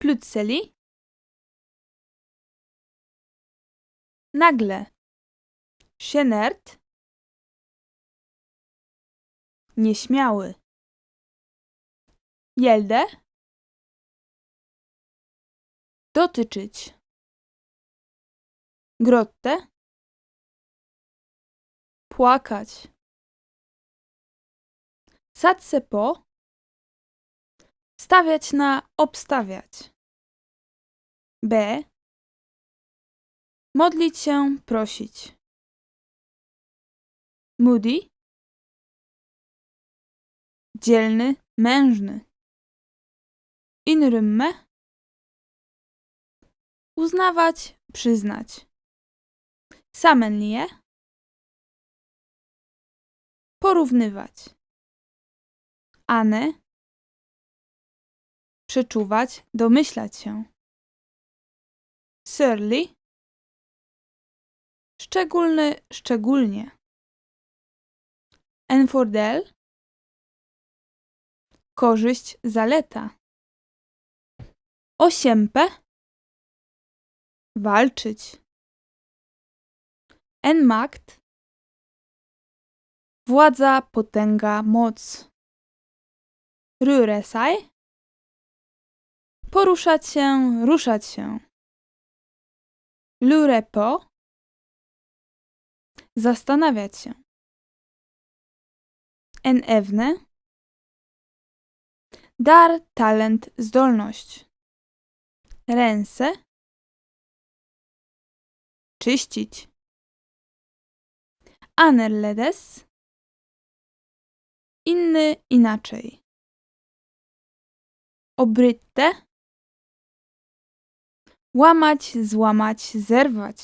Plutselig. Nagle. Sjenert. Nieśmiały. Gjelde. Dotyczyć. Grotte. Płakać. Satse po. Stawiać na obstawiać. B. Modlić się, prosić. Moody. Dzielny, mężny. Inrymme. Uznawać, przyznać. Samenlie. Porównywać. Ane. Przeczuwać, domyślać się. Surly. Szczególny, szczególnie. Enfordel. Korzyść, zaleta. Osiempe. Walczyć. Enmakt. Władza, potęga, moc. Rühresaj. Poruszać się, ruszać się. Lurepo. Zastanawiać się. Enewne. Dar, talent, zdolność. Ręce. Czyścić. Anerledes. Inny inaczej. Obrytte. Łamać, złamać, zerwać.